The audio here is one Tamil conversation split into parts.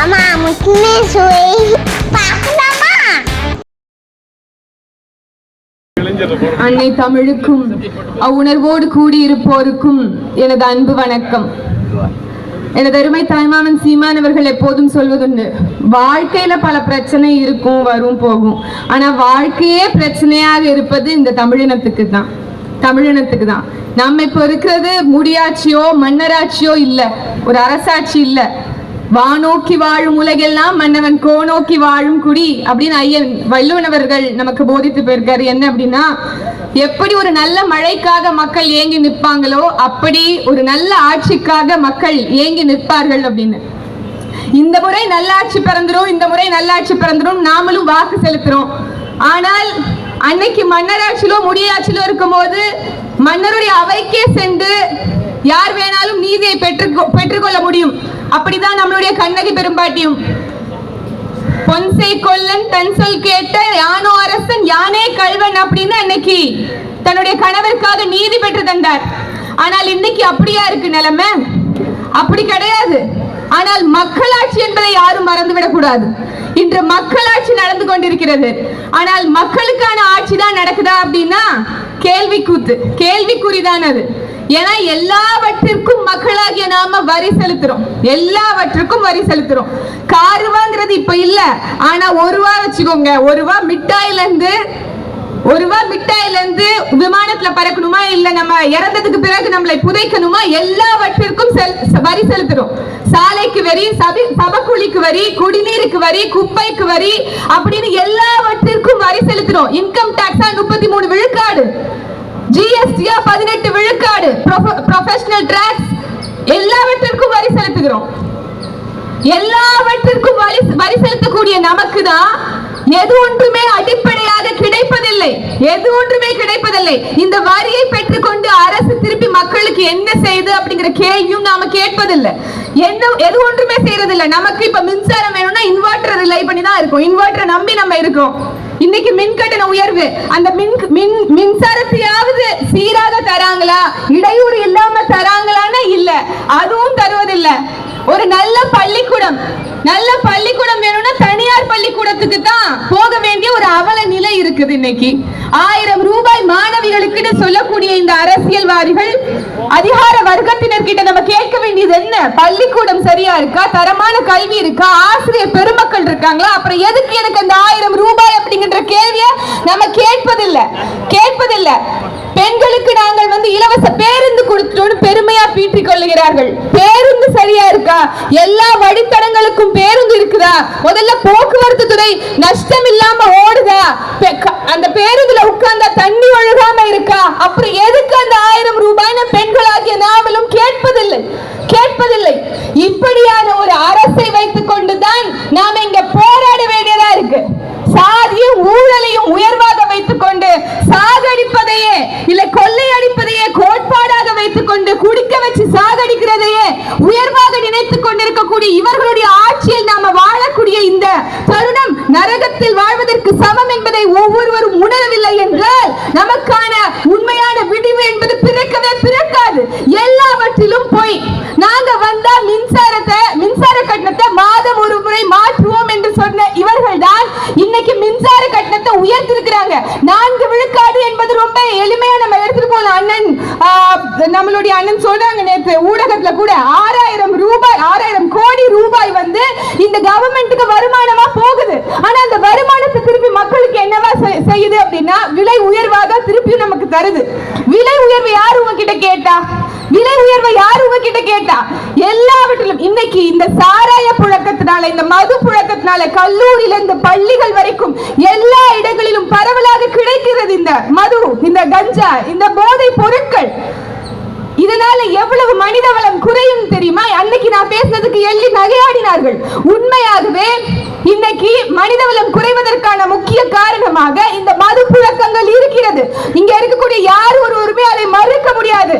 அம்மா முக்கியமே சுவை பார்க்கலாமா அன்னை தமிழுக்கும் அவ்வுணர்வோடு கூடியிருப்போருக்கும் எனது அன்பு வணக்கம். எனது அருமை தாய்மாமன் சீமான் அவர்கள் எப்போதும் சொல்வதுண்டு வாழ்க்கையில பல பிரச்சனை இருக்கும் வரும் போகும். ஆனா வாழ்க்கையே பிரச்சனையாக இருப்பது இந்த தமிழினத்துக்கு தான். தமிழினத்துக்கு தான். நம்ம இப்போ இருக்கிறது முடியாட்சியோ மன்னராட்சியோ இல்லை ஒரு அரசாட்சி இல்லை. வானோக்கி வாழும் உலகெல்லாம் மன்னவன் கோநோக்கி வாழும் குடி அப்படின்னு ஐயன் வள்ளுவன் நமக்கு போதித்து போயிருக்காரு. என்ன அப்படின்னா எப்படி ஒரு நல்ல மழைக்காக மக்கள் ஏங்கி நிற்பாங்களோ அப்படி ஒரு நல்ல ஆட்சிக்காக மக்கள் ஏங்கி நிற்பார்கள் அப்படின்னு. இந்த முறை நல்லாட்சி பிறந்துரும் இந்த முறை நல்லாட்சி பிறந்துரும் நாமளும் வாக்கு செலுத்துறோம். ஆனால் அன்னைக்கு மன்னராட்சியிலோ முடியாட்சியிலோ இருக்கும்போது மன்னருடைய அவைக்கே சென்று யார் வேணாலும் நீதியை பெற்று பெற்றுக்கொள்ள முடியும். அப்படிதான் நம்மளுடைய கண்ணகி பெரும்பாட்டியும். பொன்சை கொல்லன் தன் சொல் கேட்ட யானோ அரசன் யானே கல்வன் அப்படின்னு அன்னைக்கு தன்னுடைய கணவருக்காக நீதி பெற்று தந்தார். ஆனால் இன்னைக்கு அப்படியா இருக்கு நிலைமை? அப்படி கிடையாது. ஆனால் மக்களாட்சி என்பதை யாரும் மறந்துவிடக் கூடாது இன்று மக்களாட்சி நடந்து கொண்டிருக்கிறது. ஆனால் மக்களுக்கான ஆட்சி தான் நடக்குதா அப்படின்னா கேள்வி கூத்து கேள்விக்குறிதான் அது. ஏன்னா எல்லாவற்றிற்கும் மக்களாகிய நாம வரி செலுத்துறோம். எல்லாவற்றிற்கும் வரி செலுத்துறோம். கார் ரூபாங்கிறது இப்ப இல்ல. ஆனா ஒரு ரூபா வச்சுக்கோங்க. ஒரு ரூபா மிட்டாயில இருந்து ஒரு ரூபா மிட்டாயில இருந்து விமானத்துல பறக்கணுமா இல்ல நம்ம இறந்ததுக்கு பிறகு நம்மளை புதைக்கணுமா? எல்லாவற்றிற்கும் வரி செலுத்துறோம். சாலைக்கு வரி சபை சபக்குழிக்கு வரி குடிநீருக்கு வரி குப்பைக்கு வரி அப்படின்னு எல்லாவற்றிற்கும் வரி செலுத்துறோம். இன்கம் டாக்ஸா முப்பத்தி மூணு விழுக்காடு. ஜிஎஸ்டியா பதினெட்டு விழுக்காடு. ப்ரொஃபஷனல் டிராக்ஸ் எல்லாவற்றிற்கும் வரி செலுத்துகிறோம். எல்லாவற்றிற்கும் வரி வரி செலுத்தக்கூடிய நமக்கு தான் எது ஒன்றுமே அடிப்படையாக கிடைப்பதில்லை. எது ஒன்றுமே கிடைப்பதில்லை. இந்த வரியை பெற்றுக்கொண்டு அரசு திருப்பி மக்களுக்கு என்ன செய்யுது அப்படிங்கிற கேள்வியும் நாம கேட்பதில்லை. என்ன எது ஒன்றுமே செய்யறதில்லை நமக்கு இப்ப மின்சாரம் வேணும்னா இன்வெர்டர் ரிலை பண்ணி தான் இருக்கும். இன்வெர்டரை நம்பி நம்ம இருக்கோம். இன்னைக்கு மின் கட்டண உயர்வு. அந்த மின் மின் மின்சாரத்தையாவது சீராக தராங்களா? இடையூறு இல்லாம தராங்களான்னா இல்ல. அதுவும் தருவதில்ல. ஒரு நல்ல பள்ளிக்கூடம். நல்ல பள்ளிக்கூடம் வேணும்னா தனியார் பள்ளிக்கூடத்துக்கு தான் போக வேண்டிய ஒரு அவல நிலை இருக்குது இன்னைக்கு. ஆயிரம் ரூபாய் மாணவிகளுக்கு சொல்லக்கூடிய இந்த அரசியல்வாதிகள் அதிகார வர்க்கத்தினர் கிட்ட நம்ம கேட்க வேண்டியது என்ன? பள்ளிக்கூடம் சரியா இருக்கா? தரமான கல்வி இருக்கா? ஆசிரியர் பெருமக்கள் இருக்காங்களா? அப்புறம் எதுக்கு எனக்கு அந்த ஆயிரம் ரூபாய் அப்படிங்கிற கேள்விய நம்ம கேட்பதில்லை. கேட்பதில்லை. பெண்களுக்கு நாங்கள் வந்து இலவச பேருந்து கொடுத்துட்டோம்னு பெருமையா பீற்றிக் கொள்ளுகிறார்கள். பேருந்து சரியா இருக்கா? எல்லா வழித்தடங்களுக்கும் பேருந்து இருக்குதா? முதல்ல போக்குவரத்து துறை நஷ்டம் இல்லாம ஓடுதா அந்த பேருந்துல உட்கார்ந்தா தண்ணி ஒழுகாம இருக்கா? அப்புறம் எதுக்கு அந்த ஆயிரம் ரூபாய்னு பெண்களாகிய நாமளும் கேட்பதில்லை? கேட்பதில்லை. இப்படியான ஒரு அரசை வைத்துக் கொண்டுதான் நாம இங்க போராட வேண்டியதா இருக்கு. சாதியும் ஊழல் எல்லாவற்றிலும் போய் நாங்க வந்தா மின்சாரத்தை மின்சார கட்டணத்தை மாதம் ஒரு முறை மாற்றுவோம் என்று சொன்ன இவர்கள் தான் இன்னைக்கு மின்சார கட்டணத்தை உயர்த்திருக்கிறாங்க. நான்கு விழுக்காடு என்பது ரொம்ப எளிமையா நம்ம எடுத்துட்டு போகலாம் அண்ணன் நம்மளுடைய அண்ணன் சொல்றாங்க நேற்று ஊடகத்துல கூட ஆறாயிரம் ரூபாய் ஆறாயிரம் கோடி ரூபாய் வந்து இந்த கவர்மெண்ட்டுக்கு வருமானமா போகுது. ஆனா அந்த வருமானத்தை திருப்பி மக்களுக்கு என்னவா செய்- செய்யுது அப்படின்னா விலை உயர்வாக திருப்பியும் நமக்கு தருது. விலை உயர்வு யார் உங்ககிட்ட கேட்டா? விலை உயர்வை யார் உங்ககிட்ட கேட்டா? எல்லாவற்றிலும் இன்னைக்கு இந்த சாராய புழக்கத்தினால இந்த மது புழக்கத்தினால கல்லூரியில இந்த பள்ளிகள் வரைக்கும் எல்லா இடங்களிலும் பரவலாக கிடைக்கிறது இந்த மது இந்த கஞ்சா இந்த போதை பொருட்கள். இதனால எவ்வளவு மனித வளம் குறையும் தெரியுமா? அன்னைக்கு நான் பேசினதுக்கு எள்ளி நகையாடினார்கள். உண்மையாகவே இன்னைக்கு மனித வளம் குறைவதற்கான முக்கிய காரணமாக இந்த மது புழக்கங்கள் இருக்கிறது. இங்க இருக்கக்கூடிய யார் ஒருவருமே அதை மறுக்க முடியாது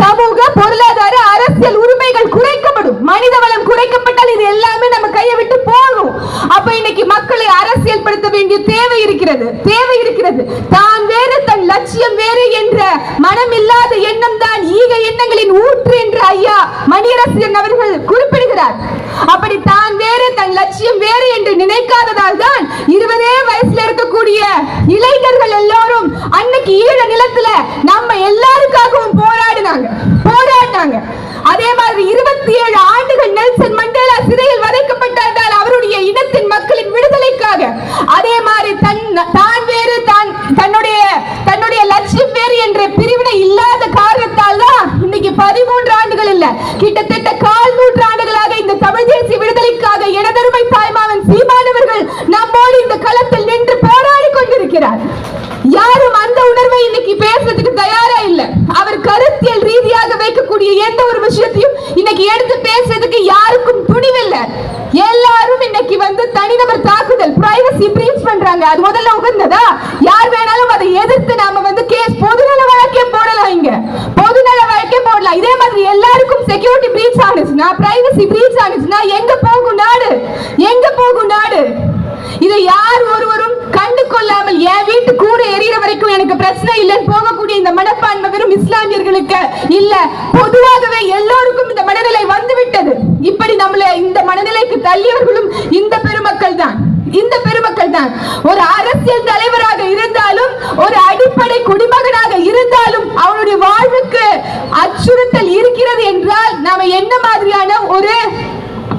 சமூக பொருளாதார அரசியல் உரிமைகள் குறைக்கப்படும் மனித வளம் குறைக்கப்பட்டால் இது எல்லாமே நம்ம கையை விட்டு போகும் அப்ப இன்னைக்கு மக்களை அரசியல் படுத்த வேண்டிய தேவை இருக்கிறது. தேவை இருக்கிறது. தான் வேறு தன் லட்சியம் வேறு என்ற மனம் இல்லாத எண்ணம் தான் ஈக எண்ணங்களின் ஊற்று என்று ஐயா மணியரசன் அவர்கள் குறிப்பிடுகிறார். அப்படி தான் வேறு தன் லட்சியம் வேறு என்று நினைக்காததால் தான் இருபதே வயசுல இருக்கக்கூடிய இளைஞர்கள் எல்லாரும் அன்னைக்கு ஈழ நிலத்துல நம்ம எல்லாருக்காகவும் போராடினாங்க. போராடினாங்க. அதே மாதிரி இருபத்தி ஏழு ஆண்டுகள் நெல்சன் மண்டேலா சிறையில் வதைக்கப்பட்டால் அவருடைய இனத்தின் மக்களின் விடுதலைக்காக அதே மாதிரி தன் தான் வேறு தான் தன்னுடைய தன்னுடைய லட்சியம் வேறு என்ற பிரிவினை இல்லாத காரணத்தால் தான் இன்னைக்கு பதிமூன்று ஆண்டுகள் இல்ல கிட்டத்தட்ட கால் நூற்றாண்டுகளாக இந்த தமிழ் தேசிய விடுதலைக்காக எனதருமை தாய்மாவன் சீமானவர்கள் நம்மோடு இந்த களத்தில் நின்று போராடி கொண்டிருக்கிறார் யாரும் அந்த உணர்வை இன்னைக்கு பேசுறதுக்கு தயாரா இல்ல அவர் கருத்தியல் ரீதியாக எந்த ஒரு விஷயத்தையும் இன்னைக்கு எடுத்து பேசுறதுக்கு யாருக்கும் துணிவில்லை. எல்லாரும் இன்னைக்கு வந்து தனிநபர் தாக்குதல் பிரைவசி பிரீச் பண்றாங்க. அது முதல்ல உகந்ததா? யார் வேணாலும் அதை எதிர்த்து நாம வந்து கேஸ் பொதுநல வழக்கே போடலாம் இங்க. பொதுநல வழக்கே போடலாம். இதே மாதிரி எல்லாருக்கும் செக்யூரிட்டி பிரீச் ஆனிச்சுன்னா பிரைவசி பிரீச் ஆனிச்சுன்னா எங்க போக நாடு எங்க போகும் நாடு இதை யார் ஒருவரும் கண்டு கொள்ளாமல் என் வீட்டு கூரை எரியற வரைக்கும் எனக்கு பிரச்சனை இல்லைன்னு போகக்கூடிய இந்த மனப்பான்மை வெறும் இஸ்லாமியர்களுக்கு இல்ல. பொதுவாகவே எல்லோருக்கும் இந்த மனநிலை வந்துவிட்டது. இப்படி நம்மளை இந்த மனநிலைக்கு தள்ளியவர்களும் இந்த பெருமக்கள் தான். இந்த பெருமக்கள் தான். ஒரு அரசியல் தலைவர் இருந்தாலும் ஒரு அடிப்படை குடிமகனாக இருந்தாலும் அவனுடைய வாழ்வுக்கு அச்சுறுத்தல் இருக்கிறது என்றால் நாம என்ன மாதிரியான ஒரு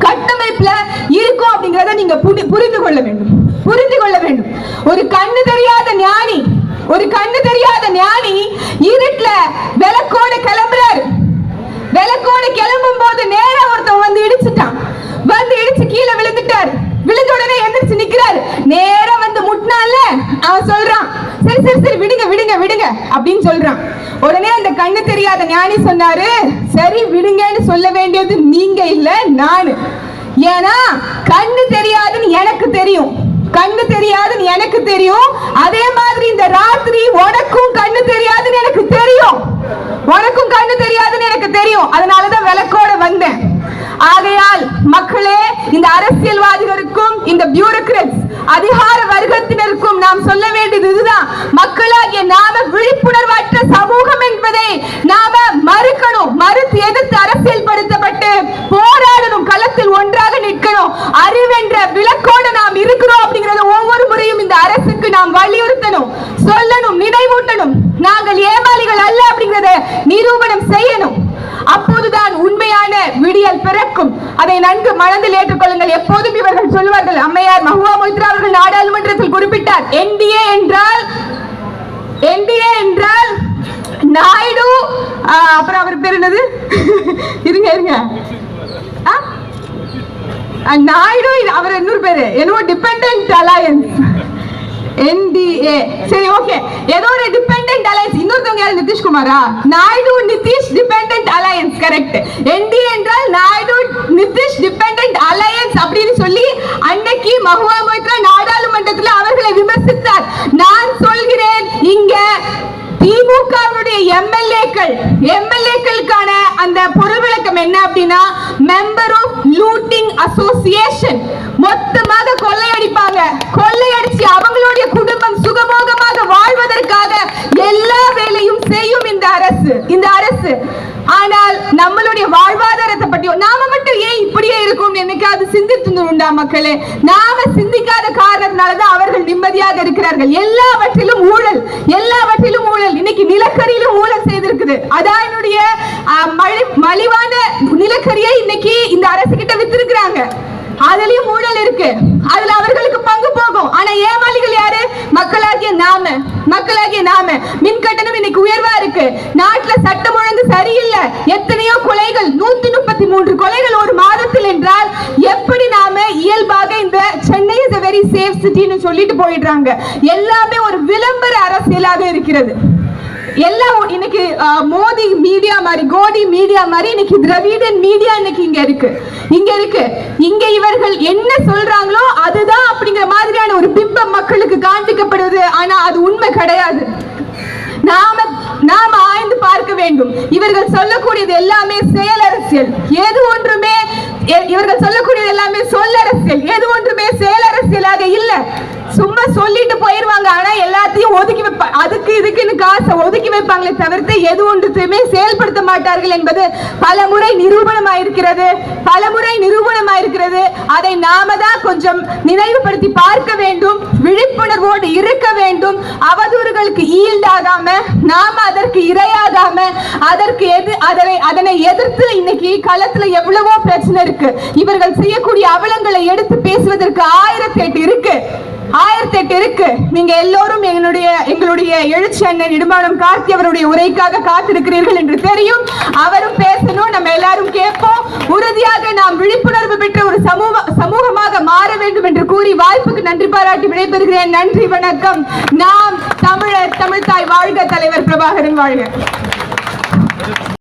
கட்டமைப்புல இருக்கும் அப்படிங்கறத நீங்க புரி- புரிந்து கொள்ள வேண்டும் புரிந்து கொள்ள வேண்டும் ஒரு கண்ணு தெரியாத ஞானி ஒரு கண்ணு தெரியாத ஞானி இருட்டுல விளக்கோட கிளம்புறாரு விளக்கோட கிளம்பும் போது நேரா ஒருத்தன் வந்து இடிச்சுட்டான் வந்து இடிச்சு கீழே விழுந்துட்டாரு விழுந்த உடனே எந்திரிச்சு நிக்கிறாரு நேரா வந்து முட்டினால அவன் சொல்றான் சரி சரி சரி விடுங்க விடுங்க விடுங்க அப்படின்னு சொல்றான் உடனே அந்த கண்ணு தெரியாத ஞானி சொன்னாரு சரி விடுங்கன்னு சொல்ல வேண்டியது நீங்க இல்ல நானு. ஏன்னா கண்ணு தெரியாதுன்னு எனக்கு தெரியும். கண்ணு தெரியாதுன்னு எனக்கு தெரியும். அதே மாதிரி இந்த ராத்திரி உனக்கும் கண்ணு தெரியாதுன்னு எனக்கு தெரியும். உனக்கும் கண்ணு தெரியாதுன்னு எனக்கு தெரியும். அதனாலதான் விளக்கோட வந்தேன். ஆகையால் மக்களே இந்த அரசியல்வாதிகளுக்கும் இந்த பியூரோக்ரட்ஸ் அதிகார வர்க்கத்தினருக்கும் நாம் சொல்ல வேண்டியது இதுதான். மக்களாகிய நாம விழிப்புணர்வற்ற விளக்கோடு நாம் இருக்கிறோம் அப்படிங்கறத ஒவ்வொரு முறையும் இந்த அரசுக்கு நாம் வலியுறுத்தணும் சொல்லணும் நினைவூட்டணும். நாங்கள் ஏமாளிகள் அல்ல அப்படிங்கறத நிரூபணம் செய்யணும். அப்போதுதான் உண்மையான விடியல் பிறக்கும். அதை நன்கு மனதில் ஏற்றுக்கொள்ளுங்கள். எப்போதும் இவர்கள் சொல்வார்கள் அம்மையார் மஹுவா மொய்த்ரா அவர்கள் நாடாளுமன்றத்தில் குறிப்பிட்டார் என்டிஏ என்றால் என்டிஏ என்றால் நாயுடு. அப்புறம் அவர் பேர் என்னது? இருங்க இருங்க. அண்ட் நாயுடு இது அவர் இன்னொரு பேரு என்னவோ டிபெண்டன்ட் அலையன்ஸ் என்டிஏ சரி ஓகே ஏதோ ஒரு டிபெண்டன்ட் அலையன்ஸ் இன்னொருத்தவங்க யாரு? நிதிஷ்குமாரா Naidu Nitish dependent alliance correct NDA என்றால் நாயுடு நிதிஷ் டிபெண்டன்ட் அலையன்ஸ் அப்படின்னு சொல்லி அன்னைக்கு மகுவா மொய்த்ரா நாடாளுமன்றத்தில் அவர்களை விமர்சித்தார். நான் சொல்கிறேன் இங்க திமுகவுடைய எம்எல்ஏக்கள் எம்எல்ஏக்களுக்கான அந்த பொருள் விளக்கம் என்ன அப்படின்னா மெம்பர் ஆஃப் லூட்டிங் அசோசியேஷன் மொத்தமாக கொள்ளையடிப்பாங்க. கொள்ளையடிச்சு அவங்களுடைய குடும்பம் சுகமோகமாக வாழ்வதற்காக எல்லா வேலையும் செய்யும் இந்த அரசு இந்த அரசு. ஆனால் நம்மளுடைய வாழ்வாதாரத்தை பற்றி நாம மட்டும் ஏன் இப்படியே இருக்கும் என்னைக்காவது சிந்தித்து உண்டா மக்களே? நாம சிந்திக்காத காரணத்தினாலதான் அவர்கள் நிம்மதியாக இருக்கிறார்கள். எல்லாவற்றிலும் ஊழல் எல்லாவற்றிலும் ஊழல். இன்னைக்கு நிலக்கரியிலும் ஊழல் செய்திருக்குது. அதான் என்னுடைய அஹ், மலிவான நிலக்கரியை இன்னைக்கு இந்த அரசு கிட்ட வித்திருக்கிறாங்க. அதுலயும் ஊழல் இருக்கு. அதுல அவர்களுக்கு பங்கு போகும். ஆனா ஏமா மக்களாகிய நாம மக்களாகிய நாம மின் கட்டணம் இன்னைக்கு உயர்வா இருக்கு. நாட்டுல சட்டம் ஒழுங்கு சரியில்லை. எத்தனையோ கொலைகள் நூத்தி முப்பத்தி மூன்று கொலைகள் ஒரு மாதத்தில் என்றால் எப்படி நாம இயல்பாக இந்த சென்னை இஸ் வெரி சேஃப் சிட்டின்னு சொல்லிட்டு போயிடுறாங்க. எல்லாமே ஒரு விளம்பர அரசியலாக இருக்கிறது. எல்லாம் இன்னைக்கு மோதி மோடி மீடியா மாதிரி கோடி மீடியா மாதிரி இன்னைக்கு திராவிடன் மீடியா இன்னைக்கு இங்க இருக்கு. இங்க இருக்கு. இங்க இவர்கள் என்ன சொல்றாங்களோ அதுதான் அப்படிங்கிற மாதிரியான ஒரு பிம்பம் மக்களுக்கு காண்பிக்கப்படுது. ஆனா அது உண்மை கிடையாது. நாம நாம ஆய்ந்து பார்க்க வேண்டும். இவர்கள் சொல்லக்கூடியது எல்லாமே செயல் அரசியல். எது ஒன்றுமே எ- இவர்கள் சொல்லக்கூடியது எல்லாமே சொல்லரசியல். எது ஒன்றுமே செயல் அரசியலாக இல்ல. சும்மா சொல்லிட்டு போயிருவாங்க. ஆனா எல்லாத்தையும் ஒதுக்கி வைப்பாங்க அதுக்கு இதுக்குன்னு காசை ஒதுக்கி வைப்பாங்களே தவிர்த்து எது ஒன்றுத்தையுமே செயல்படுத்த மாட்டார்கள் என்பது பல முறை நிரூபணமாயிருக்கிறது. பல முறை நிரூபணமாயிருக்கிறது. அதை நாம தான் கொஞ்சம் நினைவுபடுத்தி பார்க்க வேண்டும். விழிப்புணர்வோடு இருக்க வேண்டும். அவதூறுகளுக்கு ஈல்டாகாம நாம அதற்கு இரையாகாம அதற்கு எது அதனை அதனை எதிர்த்து இன்னைக்கு களத்துல எவ்வளவோ பிரச்சனை இருக்கு. இவர்கள் செய்யக்கூடிய அவலங்களை எடுத்து பேசுவதற்கு ஆயிரத்தி எட்டு இருக்கு. ஆயிரத்தி எட்டு இருக்கு. நீங்க எல்லோரும் எங்களுடைய எங்களுடைய எழுச்சி அண்ணன் இடுமானம் கார்த்தி அவருடைய உரைக்காக காத்திருக்கிறீர்கள் என்று தெரியும். அவரும் பேசணும் நம்ம எல்லாரும் கேட்போம். உறுதியாக நாம் விழிப்புணர்வு பெற்ற ஒரு சமூக சமூகமாக மாற வேண்டும் என்று கூறி வாய்ப்புக்கு நன்றி பாராட்டி விடைபெறுகிறேன். நன்றி வணக்கம். நாம் தமிழர் தமிழ்தாய் வாழ்க தலைவர் பிரபாகரன் வாழ்க.